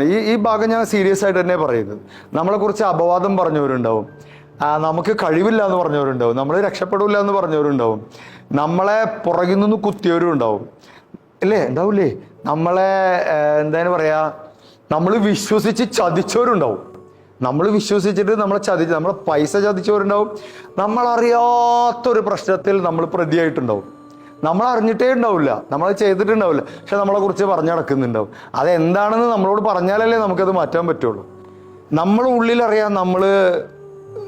ഈ ഈ ഭാഗം ഞാൻ സീരിയസ് ആയിട്ട് തന്നെ പറയുന്നത്. നമ്മളെ കുറിച്ച് അപവാദം പറഞ്ഞവരുണ്ടാവും. നമുക്ക് കഴിവില്ല എന്ന് പറഞ്ഞവരുണ്ടാവും. നമ്മൾ രക്ഷപ്പെടില്ല എന്ന് പറഞ്ഞവരുണ്ടാവും. നമ്മളെ പുറകിൽ നിന്ന് കുത്തിയവരും ഉണ്ടാവും. അല്ലേ ഉണ്ടാവില്ലേ നമ്മളെ എന്താണ് പറയാ? നമ്മൾ വിശ്വസിച്ച് ചതിച്ചവരുണ്ടാവും. നമ്മൾ വിശ്വസിച്ചിട്ട് നമ്മളെ ചതിച്ച് നമ്മളെ പൈസ ചതിച്ചവരുണ്ടാവും. നമ്മളറിയാത്തൊരു പ്രശ്നത്തിൽ നമ്മൾ പ്രതിയായിട്ടുണ്ടാവും. നമ്മൾ അറിഞ്ഞിട്ടേ ഉണ്ടാവില്ല. നമ്മൾ ചെയ്തിട്ടുണ്ടാവില്ല. പക്ഷെ നമ്മളെ കുറിച്ച് പറഞ്ഞു നടക്കുന്നുണ്ടാവും. അതെന്താണെന്ന് നമ്മളോട് പറഞ്ഞാലല്ലേ നമുക്കത് മാറ്റാൻ പറ്റുള്ളൂ. നമ്മളെ ഉള്ളിലറിയാം നമ്മൾ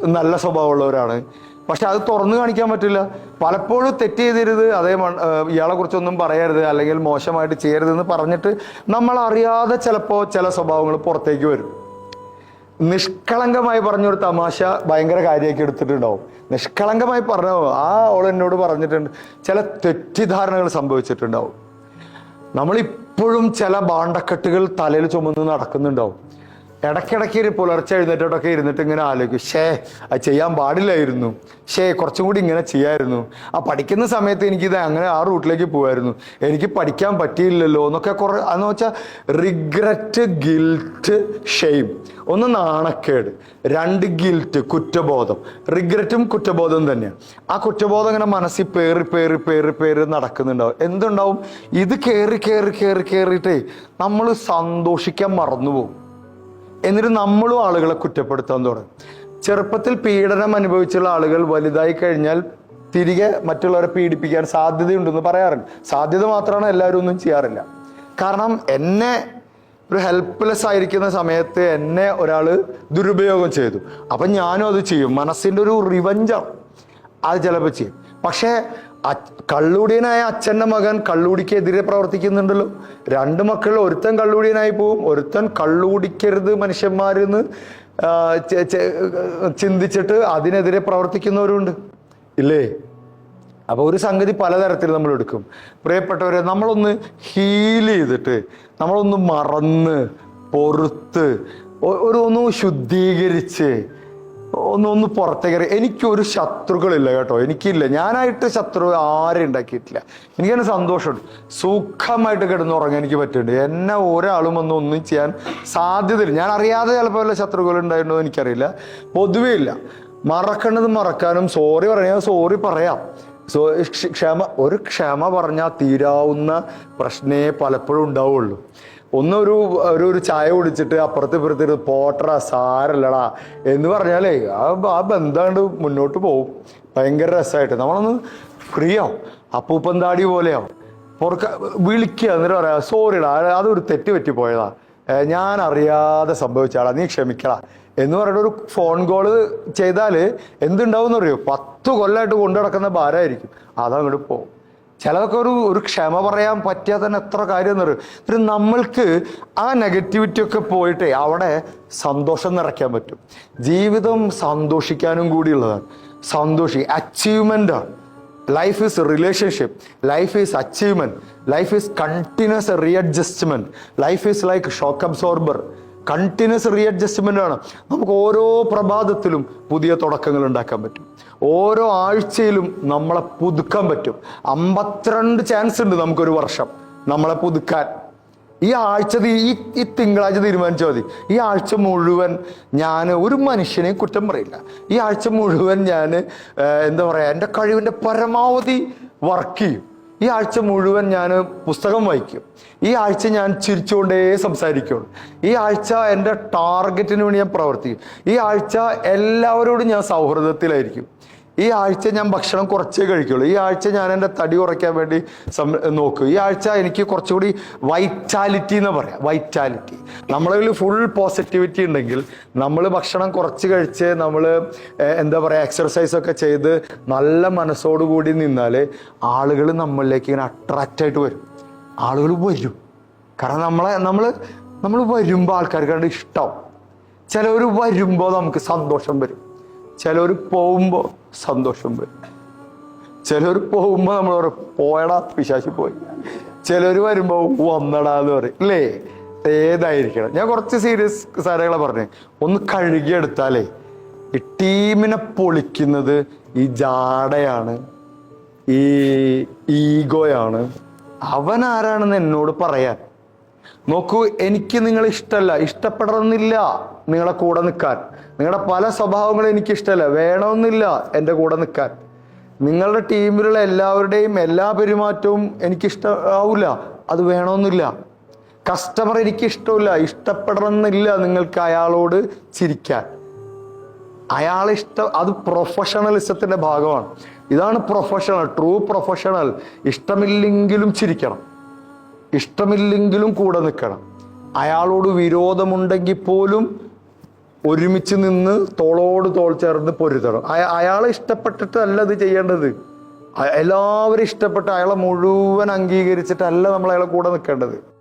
നല്ല സ്വഭാവമുള്ളവരാണ്. പക്ഷെ അത് തുറന്നു കാണിക്കാൻ പറ്റില്ല. പലപ്പോഴും തെറ്റ് ചെയ്തരുത് അതേ ഇയാളെ കുറിച്ചൊന്നും പറയരുത് അല്ലെങ്കിൽ മോശമായിട്ട് ചെയ്യരുതെന്ന് പറഞ്ഞിട്ട് നമ്മൾ അറിയാതെ ചിലപ്പോൾ ചില സ്വഭാവങ്ങൾ പുറത്തേക്ക് വരും. നിഷ്കളങ്കമായി പറഞ്ഞൊരു തമാശ ഭയങ്കര കാര്യമാക്കി എടുത്തിട്ടുണ്ടാവും. നിഷ്കളങ്കമായി പറഞ്ഞോ ആ ഓൾ എന്നോട് പറഞ്ഞിട്ടുണ്ട് ചില തെറ്റിദ്ധാരണകൾ സംഭവിച്ചിട്ടുണ്ടാവും. നമ്മളിപ്പോഴും ചില ബാണ്ടക്കെട്ടുകൾ തലയിൽ ചുമന്ന് നടക്കുന്നുണ്ടാവും. ഇടയ്ക്കിടയ്ക്ക് ഒരു പുലർച്ചെ എഴുന്നേറ്റോടൊക്കെ ഇരുന്നിട്ട് ഇങ്ങനെ ആലോചിക്കും. ഷേ അത് ചെയ്യാൻ പാടില്ലായിരുന്നു. ഷേ കുറച്ചും കൂടി ഇങ്ങനെ ചെയ്യായിരുന്നു. ആ പഠിക്കുന്ന സമയത്ത് എനിക്കിത് അങ്ങനെ ആ റൂട്ടിലേക്ക് പോകുമായിരുന്നു എനിക്ക് പഠിക്കാൻ പറ്റിയില്ലല്ലോ എന്നൊക്കെ കുറെ എന്ന് വെച്ചാൽ റിഗ്രറ്റ് ഗിൽറ്റ് ഷെയിം ഒന്ന് നാണക്കേട് രണ്ട് ഗിൽറ്റ് കുറ്റബോധം. റിഗ്രറ്റും കുറ്റബോധം തന്നെയാണ് ആ കുറ്റബോധം ഇങ്ങനെ മനസ്സിൽ പേറി പേറി പേറി പേറി നടക്കുന്നുണ്ടാവും. എന്തുണ്ടാവും? ഇത് കയറി കയറി കയറി കയറിയിട്ടേ നമ്മൾ സന്തോഷിക്കാൻ മറന്നുപോകും. എന്നിട്ട് നമ്മളും ആളുകളെ കുറ്റപ്പെടുത്താൻ തുടങ്ങും. ചെറുപ്പത്തിൽ പീഡനം അനുഭവിച്ചുള്ള ആളുകൾ വലുതായി കഴിഞ്ഞാൽ തിരികെ മറ്റുള്ളവരെ പീഡിപ്പിക്കാൻ സാധ്യതയുണ്ടെന്ന് പറയാറുണ്ട്. സാധ്യത മാത്രമാണ് എല്ലാവരും ഒന്നും ചെയ്യാറില്ല. കാരണം എന്നെ ഒരു ഹെൽപ്ലെസ് ആയിരിക്കുന്ന സമയത്ത് എന്നെ ഒരാൾ ദുരുപയോഗം ചെയ്തു. അപ്പം ഞാനും അത് ചെയ്യും. മനസ്സിന്റെ ഒരു റിവഞ്ചാണ് അത് ചിലപ്പോൾ ചെയ്യും. പക്ഷേ കള്ളുടിയനായ അച്ഛന്റെ മകൻ കള്ളുടിക്കെതിരെ പ്രവർത്തിക്കുന്നുണ്ടല്ലോ. രണ്ട് മക്കൾ ഒരുത്തൻ കള്ളുടിയനായി പോവും ഒരുത്തൻ കള്ളുടിക്കരുത് മനുഷ്യന്മാരെന്ന് ചിന്തിച്ചിട്ട് അതിനെതിരെ പ്രവർത്തിക്കുന്നവരുണ്ട്. ഇല്ലേ? അപ്പോൾ ഒരു സംഗതി പലതരത്തിൽ നമ്മൾ എടുക്കും. പ്രിയപ്പെട്ടവരെ നമ്മളൊന്ന് ഹീൽ ചെയ്തിട്ട് നമ്മളൊന്ന് മറന്ന് പൊറുത്ത് ഒരു ഒന്ന് ശുദ്ധീകരിച്ച് ഒന്ന് ഒന്ന് പുറത്തേക്ക് ഇറങ്ങി- എനിക്കൊരു ശത്രുക്കളില്ല കേട്ടോ. എനിക്കില്ല. ഞാനായിട്ട് ശത്രു ആരും ഉണ്ടാക്കിയിട്ടില്ല. എനിക്കതിന് സന്തോഷമുണ്ട്. സുഖമായിട്ട് കിടന്നുറങ്ങാൻ എനിക്ക് പറ്റുന്നുണ്ട് എന്നെ ഒരാളും ഒന്നും ഒന്നും ചെയ്യാൻ സാധ്യതയില്ല. ഞാൻ അറിയാതെ ചിലപ്പോൾ വല്ല ശത്രുക്കൾ ഉണ്ടായിട്ടുണ്ടോ എനിക്കറിയില്ല. പൊതുവേ ഇല്ല. മറക്കേണ്ടത് മറക്കാനും സോറി പറയാൻ സോറി പറയാം. സോ ക്ഷ- ക്ഷമ ഒരു ക്ഷമ പറഞ്ഞാൽ തീരാവുന്ന പ്രശ്നേ പലപ്പോഴും ഉണ്ടാവുള്ളൂ. ഒന്നൊരു ഒരു ഒരു ചായ കുടിച്ചിട്ട് അപ്പുറത്ത് ഇപ്പുറത്ത് പോട്ടറ സാരല്ലടാ എന്ന് പറഞ്ഞാലേ ആ ആ ബന്ധമാണ്ട് മുന്നോട്ട് പോകും ഭയങ്കര രസമായിട്ട് നമ്മളൊന്ന് ഫ്രീ ആവും. അപ്പൂപ്പൻ താടി പോലെയാവും. പുറക്ക വിളിക്കുക എന്നിട്ട് പറയാ സോറിടാ അതൊരു തെറ്റ് പറ്റി പോയതാ ഏ, ഞാൻ അറിയാതെ സംഭവിച്ചാളാ നീ ക്ഷമിക്കടാ. എന്ന് പറഞ്ഞിട്ട് ഒരു ഫോൺ കോൾ ചെയ്താൽ എന്തുണ്ടാവും അറിയോ പത്ത് കൊല്ലമായിട്ട് കൊണ്ടു നടക്കുന്ന ഭാരമായിരിക്കും. അതങ്ങോട്ട് പോകും ചിലതൊക്കെ ഒരു ഒരു ക്ഷമ പറയാൻ പറ്റിയാൽ തന്നെ എത്ര കാര്യം എന്ന് പറയും നമ്മൾക്ക് ആ നെഗറ്റിവിറ്റി ഒക്കെ പോയിട്ട് അവിടെ സന്തോഷം നിറയ്ക്കാൻ പറ്റും. ജീവിതം സന്തോഷിക്കാനും കൂടിയുള്ളതാണ്. സന്തോഷി അച്ചീവ്മെന്റ് ആണ് life is relationship life is achievement life is continuous readjustment life is like shock absorber continuous readjustment ആണ്. നമുക്ക് ഓരോ പ്രഭാതത്തിലും പുതിയ തുടക്കങ്ങൾ ഉണ്ടാക്കാൻ പറ്റും. ഓരോ ആഴ്ചയിലും നമ്മളെ പുതുക്കാൻ പറ്റും. അമ്പത്തിരണ്ട് ചാൻസ് ഉണ്ട് നമുക്കൊരു വർഷം നമ്മളെ പുതുക്കാൻ. ഈ ആഴ്ച ഈ ഈ തിങ്കളാഴ്ച തീരുമാനിച്ചാൽ മതി. ഈ ആഴ്ച മുഴുവൻ ഞാൻ ഒരു മനുഷ്യനെയും കുറ്റം പറയില്ല. ഈ ആഴ്ച മുഴുവൻ ഞാൻ എന്താ പറയുക എന്റെ കഴിവിന്റെ പരമാവധി വർക്ക് ചെയ്യും. ഈ ആഴ്ച മുഴുവൻ ഞാൻ പുസ്തകം വായിക്കും. ഈ ആഴ്ച ഞാൻ ചിരിച്ചുകൊണ്ടേ സംസാരിക്കുള്ളൂ. ഈ ആഴ്ച എന്റെ ടാർഗറ്റിന് വേണ്ടി ഞാൻ പ്രവർത്തിക്കും. ഈ ആഴ്ച എല്ലാവരോടും ഞാൻ സൗഹൃദത്തിലായിരിക്കും. ഈ ആഴ്ച ഞാൻ ഭക്ഷണം കുറച്ചേ കഴിക്കുള്ളൂ. ഈ ആഴ്ച ഞാൻ എന്റെ തടി കുറയ്ക്കാൻ വേണ്ടി സം നോക്കും. ഈ ആഴ്ച എനിക്ക് കുറച്ചുകൂടി വൈറ്റാലിറ്റി എന്ന് പറയാം. വൈറ്റാലിറ്റി നമ്മളിൽ ഫുൾ പോസിറ്റിവിറ്റി ഉണ്ടെങ്കിൽ നമ്മൾ ഭക്ഷണം കുറച്ച് കഴിച്ച് നമ്മൾ എന്താ പറയുക എക്സർസൈസ് ഒക്കെ ചെയ്ത് നല്ല മനസ്സോടുകൂടി നിന്നാൽ ആളുകൾ നമ്മളിലേക്ക് ഇങ്ങനെ അട്രാക്റ്റ് ആയിട്ട് വരും. ആളുകൾ വരും. കാരണം നമ്മളെ നമ്മൾ നമ്മൾ വരുമ്പോൾ ആൾക്കാർക്ക് കണ്ട് ഇഷ്ടം ചിലവർ വരുമ്പോൾ നമുക്ക് സന്തോഷം വരും. ചിലവർ പോകുമ്പോൾ സന്തോഷം വരും. ചിലർ പോകുമ്പോൾ നമ്മൾ പറയും പോയടാ പിശാശി പോയി. ചിലർ വരുമ്പോൾ വന്നടാന്ന് പറയും. അല്ലേ ഏതായിരിക്കണം? ഞാൻ കുറച്ച് സീരിയസ് സാരങ്ങളെ പറഞ്ഞു. ഒന്ന് കഴുകിയെടുത്താലേ ഈ ടീമിനെ പൊളിക്കുന്നത് ഈ ജാടയാണ് ഈ ഈഗോയാണ് അവൻ ആരാണെന്ന് എന്നോട് പറയാൻ. നോക്കൂ എനിക്ക് നിങ്ങൾ ഇഷ്ടമല്ല ഇഷ്ടപ്പെടണമെന്നില്ല നിങ്ങളെ കൂടെ നിൽക്കാൻ. നിങ്ങളുടെ പല സ്വഭാവങ്ങളും എനിക്ക് ഇഷ്ടമല്ല വേണമെന്നില്ല എന്റെ കൂടെ നിൽക്കാൻ. നിങ്ങളുടെ ടീമിലുള്ള എല്ലാവരുടെയും എല്ലാ പെരുമാറ്റവും എനിക്ക് ഇഷ്ടമാവില്ല. അത് വേണമെന്നില്ല. കസ്റ്റമർ എനിക്ക് ഇഷ്ടമില്ല. ഇഷ്ടപ്പെടണമെന്നില്ല നിങ്ങൾക്ക് അയാളോട് ചിരിക്കാൻ. അയാളെ ഇഷ്ടം അത് പ്രൊഫഷണലിസത്തിന്റെ ഭാഗമാണ്. ഇതാണ് പ്രൊഫഷണൽ ട്രൂ പ്രൊഫഷണൽ ഇഷ്ടമില്ലെങ്കിലും ചിരിക്കണം. ഇഷ്ടമില്ലെങ്കിലും കൂടെ നിൽക്കണം. അയാളോട് വിരോധമുണ്ടെങ്കിൽ പോലും ഒരുമിച്ച് നിന്ന് തോളോട് തോൾ ചേർന്ന് പൊരുത്തണം അയ- അയാളെ ഇഷ്ടപ്പെട്ടിട്ടല്ല ഇത് ചെയ്യേണ്ടത്. എല്ലാവരും ഇഷ്ടപ്പെട്ട് അയാളെ മുഴുവൻ അംഗീകരിച്ചിട്ടല്ല നമ്മൾ അയാളെ കൂടെ നിൽക്കേണ്ടത്.